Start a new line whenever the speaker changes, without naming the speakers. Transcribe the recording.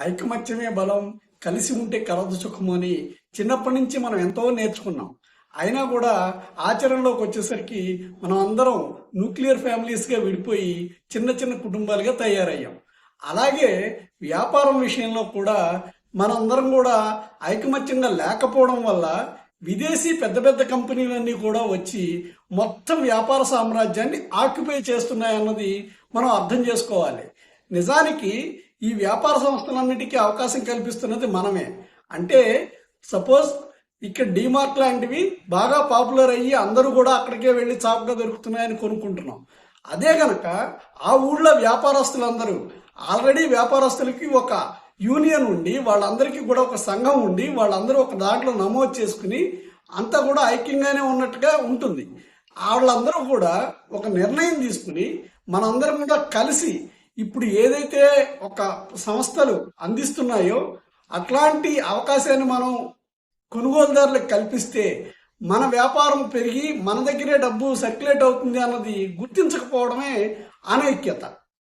ఐకమత్యమే బలం కలిసి ఉంటే కలదు సుఖము అని చిన్నప్పటి నుంచి మనం ఎంతో నేర్చుకున్నాం. అయినా కూడా ఆచరణలోకి వచ్చేసరికి మనం అందరం న్యూక్లియర్ ఫ్యామిలీస్గా విడిపోయి చిన్న చిన్న కుటుంబాలుగా తయారయ్యాం. అలాగే వ్యాపారం విషయంలో కూడా మనందరం కూడా ఐకమత్యంగా లేకపోవడం వల్ల విదేశీ పెద్ద పెద్ద కంపెనీలన్నీ కూడా వచ్చి మొత్తం వ్యాపార సామ్రాజ్యాన్ని ఆక్యుపై చేస్తున్నాయన్నది మనం అర్థం చేసుకోవాలి. నిజానికి ఈ వ్యాపార సంస్థలన్నిటికీ అవకాశం కల్పిస్తున్నది మనమే. అంటే సపోజ్ ఇక్కడ డిమార్ట్ లాంటివి బాగా పాపులర్ అయ్యి అందరూ కూడా అక్కడికే వెళ్ళి చాపుగా దొరుకుతున్నాయని కొనుక్కుంటున్నాం. అదే గనక ఆ ఊళ్ళో వ్యాపారస్తులందరూ ఆల్రెడీ వ్యాపారస్తులకి ఒక యూనియన్ ఉండి వాళ్ళందరికీ కూడా ఒక సంఘం ఉండి వాళ్ళందరూ ఒక దాంట్లో నమోదు చేసుకుని అంతా కూడా ఐక్యంగానే ఉన్నట్టుగా ఉంటుంది. వాళ్ళందరూ కూడా ఒక నిర్ణయం తీసుకుని మనందరం కూడా కలిసి ఇప్పుడు ఏదైతే ఒక సంస్థలు అందిస్తున్నాయో అట్లాంటి అవకాశాన్ని మనం కొనుగోలుదారులకు కల్పిస్తే మన వ్యాపారం పెరిగి మన దగ్గరే డబ్బు సర్క్యులేట్ అవుతుంది అన్నది గుర్తించకపోవడమే అనైక్యత